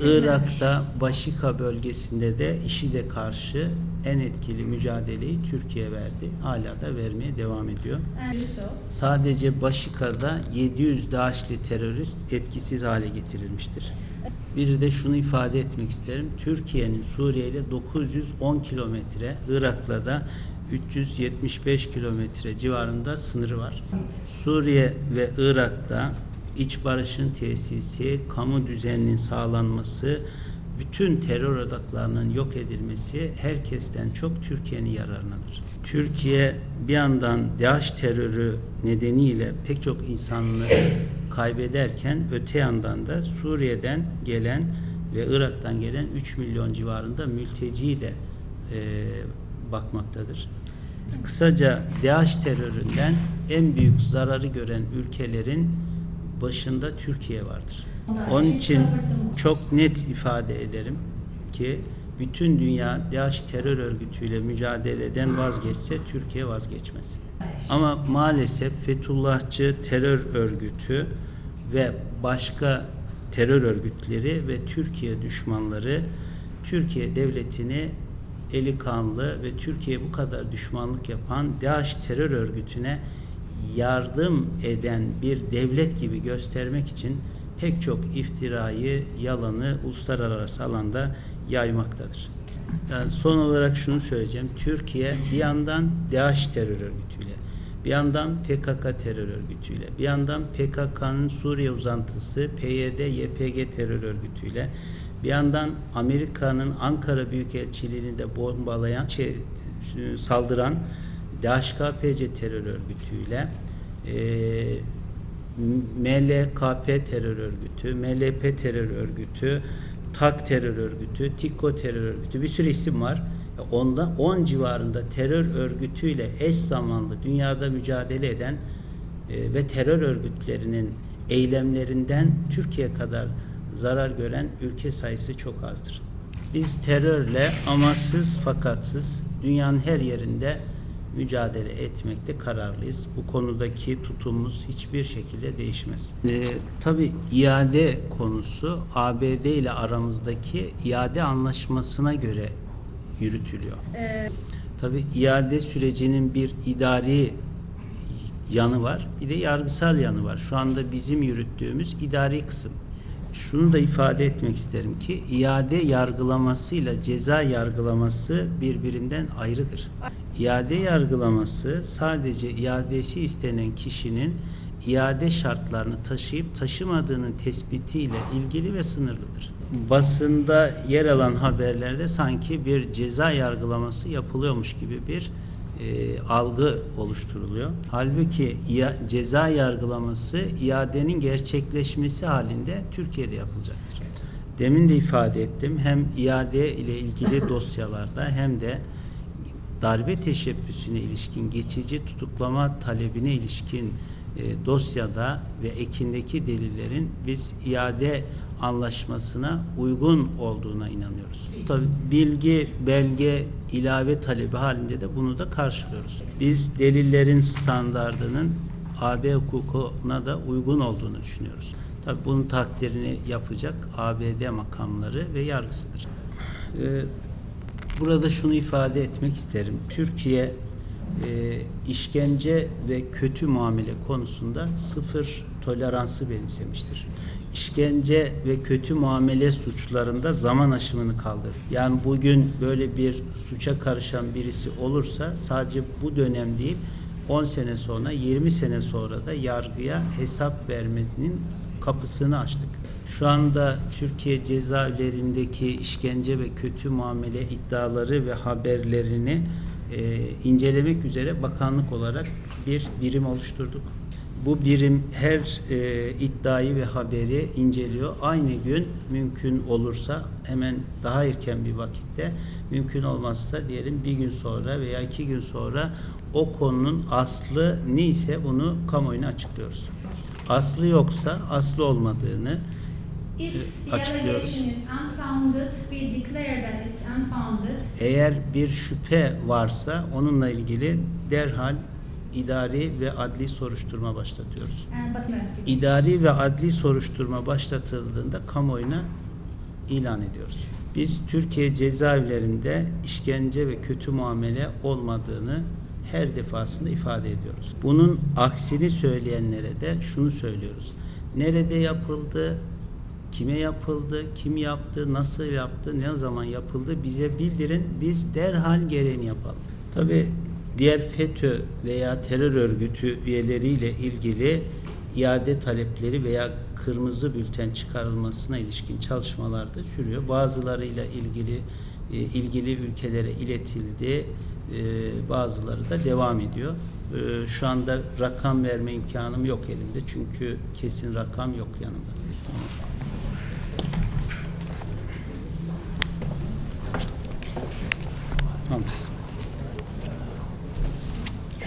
Irak'ta Başika bölgesinde de IŞİD'e karşı en etkili mücadeleyi Türkiye verdi. Hala da vermeye devam ediyor. Sadece Başika'da 700 DAEŞ'li terörist etkisiz hale getirilmiştir. Bir de şunu ifade etmek isterim. Türkiye'nin Suriye ile 910 kilometre, Irak'la da 375 kilometre civarında sınırı var. Suriye ve Irak'ta iç barışın tesisi, kamu düzeninin sağlanması, bütün terör odaklarının yok edilmesi herkesten çok Türkiye'nin yararınadır. Türkiye bir yandan DAEŞ terörü nedeniyle pek çok insanını kaybederken öte yandan da Suriye'den gelen ve Irak'tan gelen 3 milyon civarında mülteci de e, bakmaktadır. Kısaca DAEŞ teröründen en büyük zararı gören ülkelerin başında Türkiye vardır. Onun için çok net ifade ederim ki bütün dünya DAEŞ terör örgütüyle mücadeleden vazgeçse Türkiye vazgeçmez. Ama maalesef Fethullahçı terör örgütü ve başka terör örgütleri ve Türkiye düşmanları Türkiye devletini eli kanlı ve Türkiye bu kadar düşmanlık yapan DAEŞ terör örgütüne yardım eden bir devlet gibi göstermek için pek çok iftirayı, yalanı uluslararası alanda yaymaktadır. Yani son olarak şunu söyleyeceğim. Türkiye bir yandan DAEŞ terör örgütüyle, bir yandan PKK terör örgütüyle, bir yandan PKK'nın Suriye uzantısı PYD, YPG terör örgütüyle, bir yandan Amerika'nın Ankara Büyükelçiliğini de bombalayan, şey, saldıran DHKPC terör örgütüyle, e, MLKP terör örgütü, MLP terör örgütü, TAK terör örgütü, TİKO terör örgütü bir sürü isim var. Onda 10 civarında terör örgütüyle eş zamanlı dünyada mücadele eden e, ve terör örgütlerinin eylemlerinden Türkiye kadar zarar gören ülke sayısı çok azdır. Biz terörle amaçsız fakatsız dünyanın her yerinde mücadele etmekte kararlıyız. Bu konudaki tutumumuz hiçbir şekilde değişmez. Ee, tabii iade konusu ABD ile aramızdaki iade anlaşmasına göre yürütülüyor. uh, Tabii iade sürecinin bir idari yanı var, bir de yargısal yanı var. Şu anda bizim yürüttüğümüz idari kısım. Şunu da ifade etmek isterim ki iade yargılamasıyla ceza yargılaması birbirinden ayrıdır. İade yargılaması sadece iadesi istenen kişinin iade şartlarını taşıyıp taşımadığının tespitiyle ilgili ve sınırlıdır. Basında yer alan haberlerde sanki bir ceza yargılaması yapılıyormuş gibi bir e, algı oluşturuluyor. Halbuki ia- ceza yargılaması iadenin gerçekleşmesi halinde Türkiye'de yapılacaktır. Demin de ifade ettim hem iade ile ilgili dosyalarda hem de darbe teşebbüsüne ilişkin geçici tutuklama talebine ilişkin e, dosyada ve ekindeki delillerin biz iade anlaşmasına uygun olduğuna inanıyoruz. Tabii bilgi, belge, ilave talebi halinde de bunu da karşılıyoruz. Biz delillerin standardının AB hukukuna da uygun olduğunu düşünüyoruz. Tabii bunun takdirini yapacak ABD makamları ve yargısıdır. Ee, Burada şunu ifade etmek isterim. Türkiye e, işkence ve kötü muamele konusunda sıfır toleransı benimsemiştir. İşkence ve kötü muamele suçlarında zaman aşımını kaldırır. Yani bugün böyle bir suça karışan birisi olursa sadece bu dönem değil 10 sene sonra 20 sene sonra da yargıya hesap vermesinin kapısını açtık. Şu anda Türkiye cezaevlerindeki işkence ve kötü muamele iddiaları ve haberlerini e, incelemek üzere bakanlık olarak bir birim oluşturduk. Bu birim her e, iddiayı ve haberi inceliyor. Aynı gün mümkün olursa hemen daha erken bir vakitte, mümkün olmazsa diyelim bir gün sonra veya iki gün sonra o konunun aslı neyse bunu kamuoyuna açıklıyoruz. Aslı yoksa aslı olmadığını açıklıyoruz. Eğer bir şüphe varsa onunla ilgili derhal idari ve adli soruşturma başlatıyoruz. İnvestigation. İdari ve adli soruşturma başlatıldığında kamuoyuna ilan ediyoruz. Biz Türkiye cezaevlerinde işkence ve kötü muamele olmadığını her defasında ifade ediyoruz. Bunun aksini söyleyenlere de şunu söylüyoruz. Nerede yapıldı, kime yapıldı, kim yaptı, nasıl yaptı, ne zaman yapıldı bize bildirin. Biz derhal gereğini yapalım. Tabi diğer FETÖ veya terör örgütü üyeleriyle ilgili iade talepleri veya kırmızı bülten çıkarılmasına ilişkin çalışmalar da sürüyor. Bazılarıyla ilgili e, ilgili ülkelere iletildi, e, bazıları da devam ediyor. E, Şu anda rakam verme imkanım yok elimde çünkü kesin rakam yok yanımda. months.